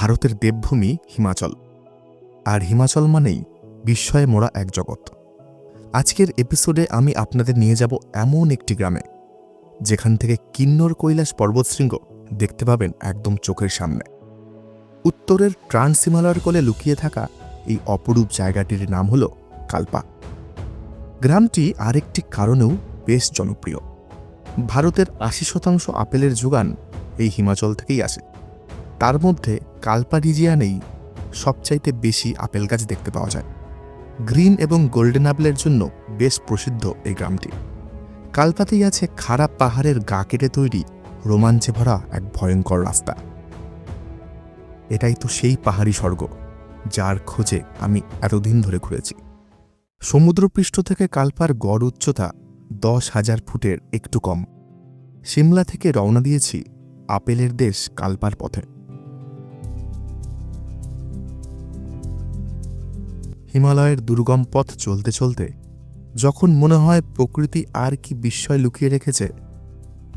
ভারতের দেবভূমি হিমাচল। আর হিমাচল মানেই বিস্ময়ে মোড়া এক জগৎ। আজকের এপিসোডে আমি আপনাদের নিয়ে যাব এমন একটি গ্রামে, যেখান থেকে কিন্নর কৈলাস পর্বতশৃঙ্গ দেখতে পাবেন একদম চোখের সামনে। উত্তরের ট্রান্স হিমালয়ের কোলে লুকিয়ে থাকা এই অপরূপ জায়গাটির নাম হল কালপা। গ্রামটি আরেকটি কারণেও বেশ জনপ্রিয়। ভারতের আশি শতাংশ আপেলের যোগান এই হিমাচল থেকেই আসে। তার মধ্যে কালপা রিজিয়ানেই সবচাইতে বেশি আপেল গাছ দেখতে পাওয়া যায়। গ্রিন এবং গোল্ডেন আপেলের জন্য বেশ প্রসিদ্ধ এই গ্রামটি। কালপাতেই আছে খারাপ পাহাড়ের গা কেটে তৈরি, রোমাঞ্চে ভরা এক ভয়ঙ্কর রাস্তা। এটাই তো সেই পাহাড়ি স্বর্গ, যার খোঁজে আমি এতদিন ধরে ঘুরেছি। সমুদ্রপৃষ্ঠ থেকে কালপার গড় উচ্চতা দশ হাজার ফুটের একটু কম। সিমলা থেকে রওনা দিয়েছি আপেলের দেশ কালপার পথে। হিমালয়ের দুর্গম পথ চলতে চলতে, যখন মনে হয় প্রকৃতি আর কি বিস্ময় লুকিয়ে রেখেছে,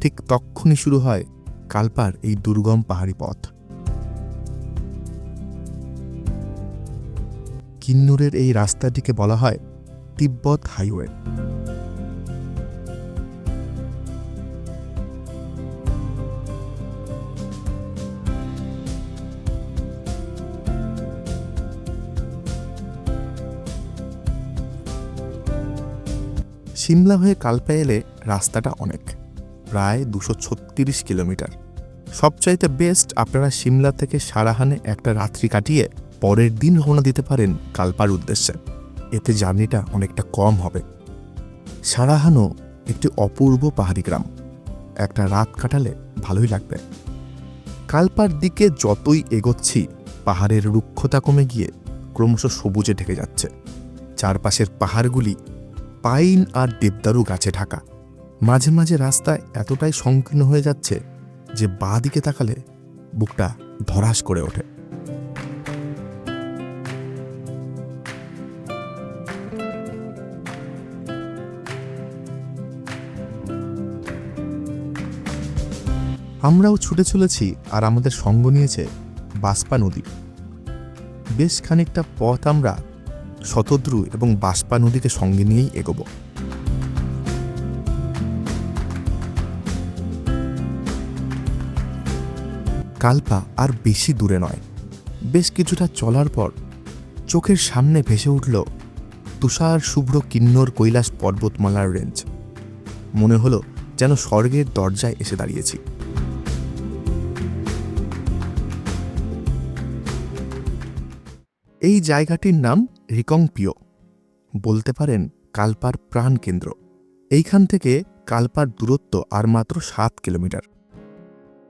ঠিক তক্ষুনি শুরু হয় কালপার এই দুর্গম পাহাড়ি পথ। কিন্নুরের এই রাস্তাটিকে বলা হয় তিব্বত হাইওয়ে। সিমলা হয়ে কালপা এলে রাস্তাটা অনেক, প্রায় দুশো ছত্রিশ কিলোমিটার। সবচাইতে বেস্ট আপনারা সিমলা থেকে সারাহানে একটা রাত্রি কাটিয়ে পরের দিন রওনা দিতে পারেন কালপার উদ্দেশ্যে। এতে জার্নিটা অনেকটা কম হবে। সারাহানো একটি অপূর্ব পাহাড়ি গ্রাম। একটা রাত কাটালে ভালোই লাগবে। কালপার দিকে যতই এগোচ্ছি, পাহাড়ের রুক্ষতা কমে গিয়ে ক্রমশ সবুজে ঢেকে যাচ্ছে। চারপাশের পাহাড়গুলি পাইন আর দেবদারু গাছে ঢাকা। মাঝে মাঝে রাস্তায় এতটাই সংকীর্ণ হয়ে যাচ্ছে যে বাঁ দিকে তাকালে বুকটা ধরাস করে ওঠে। আমরাও ছুটে চলেছি আর আমাদের সঙ্গ নিয়েছে বাসপা নদী। বেশ খানিকটা পথ আমরা শতদ্রু এবং বাসপা নদীকে সঙ্গে নিয়েই এগোব। কালপা আর বেশি দূরে নয়। বেশ কিছুটা চলার পর চোখের সামনে ভেসে উঠল তুষার শুভ্র কিন্নর কৈলাস পর্বতমালার রেঞ্জ। মনে হলো যেন স্বর্গের দরজায় এসে দাঁড়িয়েছি। এই জায়গাটির নাম রিকংপিও। বলতে পারেন কালপার প্রাণ কেন্দ্র এইখান থেকে কালপার দূরত্ব আর মাত্র সাত কিলোমিটার।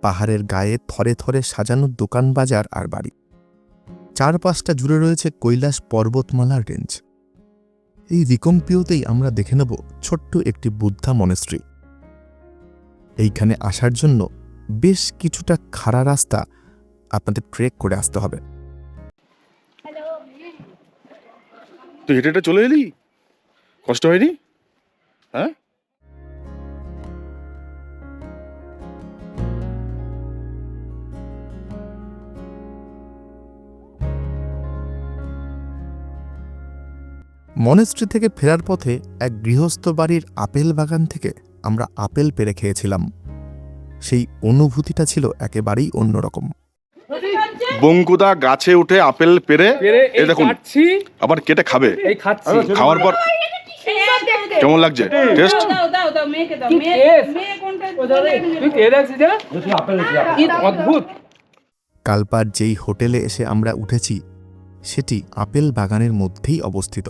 পাহাড়ের গায়ে থরে থরে সাজানো দোকান বাজার আর বাড়ি। চারপাশটা জুড়ে রয়েছে কৈলাস পর্বতমালার রেঞ্জ। এই রিকম্পিওতেই আমরা দেখে নেব ছোট্ট একটি বুদ্ধা মনেস্ট্রি এইখানে আসার জন্য বেশ কিছুটা খাড়া রাস্তা আপনাদের ট্রেক করে আসতে হবে। তুই হেঁটে চলে এলি? কষ্ট হয়নি? হ্যাঁ? মনেস্ট্রি থেকে ফেরার পথে এক গৃহস্থ বাড়ির আপেল বাগান থেকে আমরা আপেল পেরে খেয়েছিলাম। সেই অনুভূতিটা ছিল একেবারেই অন্যরকম। বঙ্কুদা গাছে উঠে আপেল পেরে এই দেখুন আবার কেটে খাবে। খাওয়ার পর কেমন লাগছে? টেস্ট কালপার যেই হোটেলে এসে আমরা উঠেছি সেটি আপেল বাগানের মধ্যেই অবস্থিত।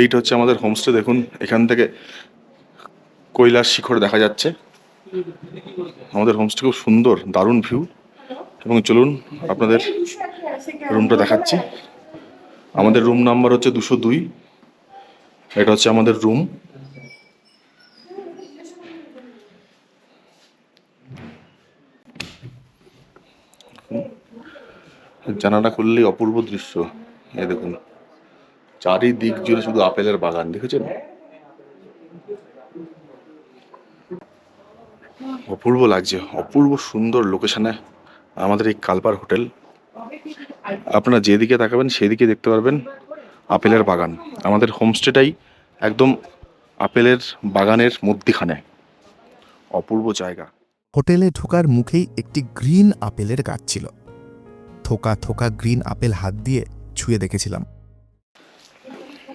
এইটা হচ্ছে আমাদের হোমস্টে দেখুন এখান থেকে কৈলাস শিখর দেখা যাচ্ছে। আমাদের হোমস্টে খুব সুন্দর, দারুণ ভিউ এবং চলুন আপনাদের রুমটা দেখাচ্ছি। আমাদের রুম নাম্বার হচ্ছে দুশো দুই। এটা হচ্ছে আমাদের রুম জানালা খুললেই অপূর্ব দৃশ্য। এ দেখুন, চারিদিক জুড়ে শুধু আপেলের বাগান, দেখেছেন? অপূর্ব লাগছে অপূর্ব সুন্দর লোকেশনে আমাদের এই কালপার হোটেল। আপনারা যেদিকে তাকাবেন সেদিকে দেখতে পারবেন আপেলের বাগান। আমাদের হোমস্টেটাই একদম আপেলের বাগানের মধ্যিখানে। অপূর্ব জায়গা। হোটেলে ঢোকার মুখেই একটি গ্রিন আপেলের গাছ ছিল। থোকা থোকা গ্রিন আপেল হাত দিয়ে ছুঁয়ে দেখেছিলাম।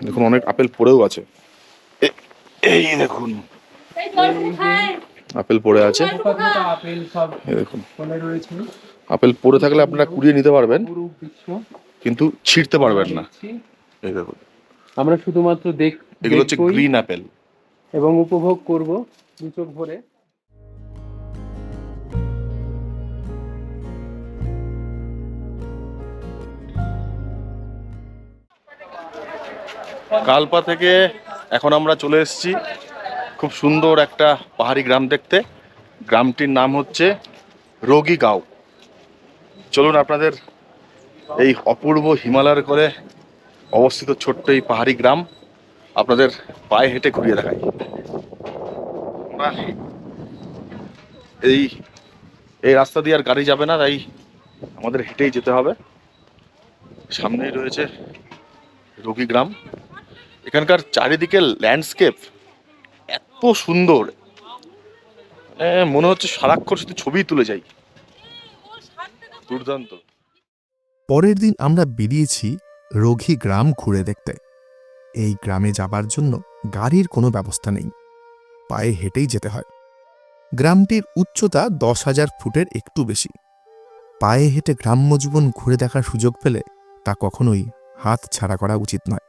দেখুন অনেক আপেল পড়েও আছে। এই দেখুন। আপেল পড়ে আছে। আপেল সব দেখুন। আপেল পড়ে থাকলে আপনারা কুড়িয়ে নিতে পারবেন কিন্তু ছিঁড়তে পারবেন না। এই দেখুন। আমরা শুধুমাত্র দেখ এগুলো হচ্ছে গ্রিন আপেল এবং উপভোগ করব দু চোখ ভরে। কালপা থেকে এখন আমরা চলে এসেছি খুব সুন্দর একটা পাহাড়ি গ্রাম দেখতে। গ্রামটির নাম হচ্ছে রোগীগাঁও চলুন আপনাদের এই অপূর্ব হিমালয়ের করে অবস্থিত ছোট্ট এই পাহাড়ি গ্রাম আপনাদের পায়ে হেঁটে ঘুরিয়ে দেখাই। এই এই রাস্তা দিয়ে আর গাড়ি যাবে না, তাই আমাদের হেঁটেই যেতে হবে। সামনেই রয়েছে রোগী গ্রাম। এখানকার চারিদিকে ল্যান্ডস্কেপ এত সুন্দর। মনে হচ্ছে সারাক্ষণ শুধু ছবি তুলে যাই। দুর্দান্ত। পরের দিন আমরা বেরিয়েছি রঘি গ্রাম ঘুরে দেখতে। এই গ্রামে যাবার জন্য গাড়ির কোনো ব্যবস্থা নেই। পায়ে হেঁটেই যেতে হয়। গ্রামটির উচ্চতা দশ হাজার ফুটের একটু বেশি। পায়ে হেঁটে গ্রাম্য জীবন ঘুরে দেখার সুযোগ পেলে তা কখনোই হাত ছাড়া করা উচিত নয়।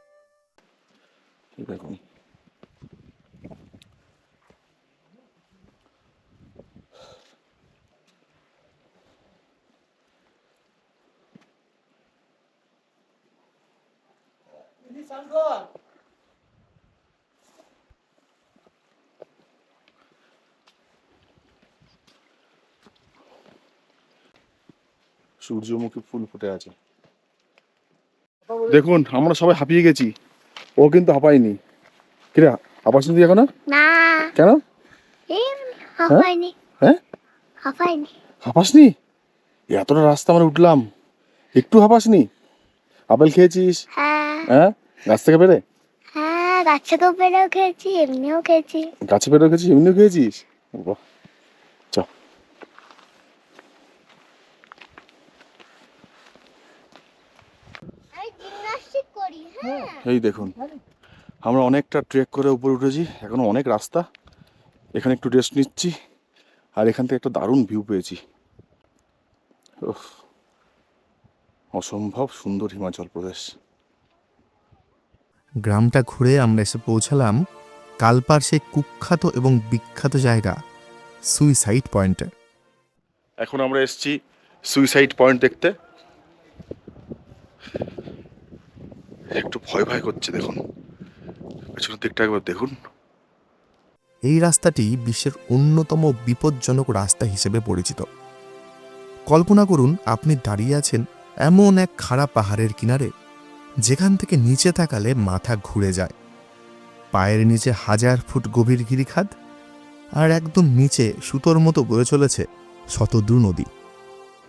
সূর্যমুখী ফুল ফুটে আছে। দেখুন আমরা সবাই হাঁপিয়ে গেছি। ও কিন্তু হাঁপায়নি। কিরে হাঁপাস তুই এখনও? না। কেন? হ্যাঁ? হাফাইনি হাঁপাসনি এতটা রাস্তা আমরা উঠলাম। একটু হাঁপাসনি আপেল খেয়েছিস? হ্যাঁ। হ্যাঁ? গাছ থেকে পেরে হ্যাঁ গাছে তো পেরেও খেয়েছি এমনিও খেয়েছি। গাছে পেরে খেয়েছিস এমনিও খেয়েছিস? বাহ চ করি হ্যাঁ। এই দেখুন আমরা অনেকটা ট্রেক করে উপরে উঠেছি এখনও অনেক রাস্তা। এখানে একটু রেস্ট নিচ্ছি আর এখান থেকে একটা দারুণ ভিউ পেয়েছি। অসম্ভব সুন্দর হিমাচল প্রদেশ। গ্রামটা ঘুরে আমরা এসে পৌঁছালাম কালপার সেই কুখ্যাত এবং বিখ্যাত জায়গা সুইসাইড পয়েন্টে এখন আমরা এসেছি সুইসাইড পয়েন্ট দেখতে। একটু ভয় ভয় করছে দেখুন। পেছনের দিকটা একবার দেখুন। এই রাস্তাটি বিশ্বের অন্যতম বিপজ্জনক রাস্তা হিসেবে পরিচিত। কল্পনা করুন আপনি দাঁড়িয়ে আছেন এমন এক খাড়া পাহাড়ের কিনারে। যেখান থেকে নিচে তাকালে মাথা ঘুরে যায়। পায়ের নিচে হাজার ফুট গভীর গিরিখাদ আর একদম নিচে সুতোর মতো বয়ে চলেছে শতদ্রু নদী।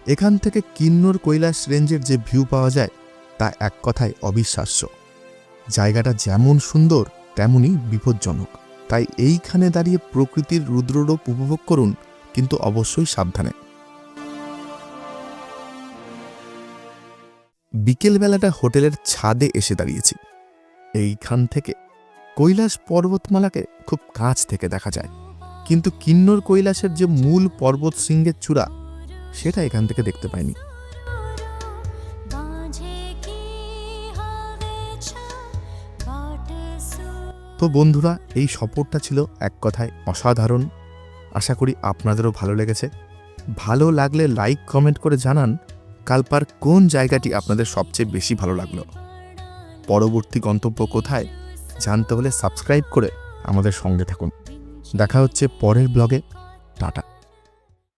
এখান থেকে কিন্নর কৈলাস রেঞ্জের যে ভিউ পাওয়া যায়, তা এক কথায় অবিশ্বাস্য। জায়গাটা যেমন সুন্দর, তেমনই বিপজ্জনক। তাই এইখানে দাঁড়িয়ে প্রকৃতির রুদ্ররূপ উপভোগ করুন, কিন্তু অবশ্যই সাবধানে। বিকেলবেলাটা হোটেলের ছাদে এসে দাঁড়িয়েছি। এইখান থেকে কৈলাস পর্বতমালাকে খুব কাছ থেকে দেখা যায়। কিন্তু কিন্নর কৈলাসের যে মূল পর্বত শৃঙ্গের চূড়া, সেটা এখান থেকে দেখতে পাইনি। তো বন্ধুরা, এই সফরটা ছিল এক কথায় অসাধারণ। আশা করি আপনাদেরও ভালো লেগেছে। ভালো লাগলে লাইক, কমেন্ট করে জানান। কালপার কোন জায়গাটি আপনাদের সবচেয়ে বেশি ভালো লাগল? পরবর্তী গন্তব্য কোথায়? জানতে হলে সাবস্ক্রাইব করে আমাদের সঙ্গে থাকুন। দেখা হচ্ছে পরের ব্লগে। টাটা।